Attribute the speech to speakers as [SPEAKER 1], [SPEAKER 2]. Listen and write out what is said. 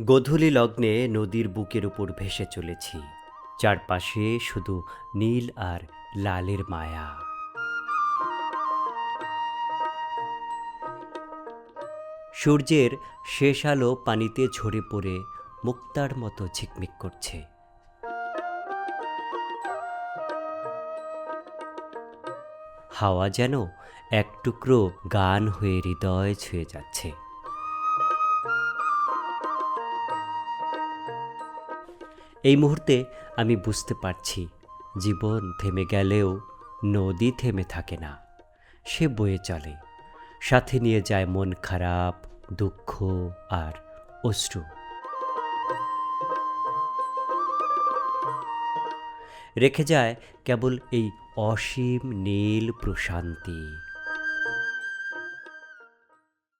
[SPEAKER 1] গোধূলি লগ্নে নদীর বুকের উপর ভেসে চলেছি। চারপাশে শুধু নীল আর লালের মায়া। সূর্যের শেষ আলো পানিতে ঝরে পড়ে মুক্তার মতো ঝিকমিক করছে। হাওয়া যেন এক টুকরো গান হয়ে হৃদয় ছুঁয়ে যাচ্ছে। এই মুহূর্তে আমি বুঝতে পারছি, জীবন থেমে গেলেও নদী থেমে থাকে না। সে বয়ে চলে। সাথে নিয়ে যায় মন খারাপ, দুঃখ আর অশ্রু। রেখে যায় কেবল এই অসীম নীল প্রশান্তি।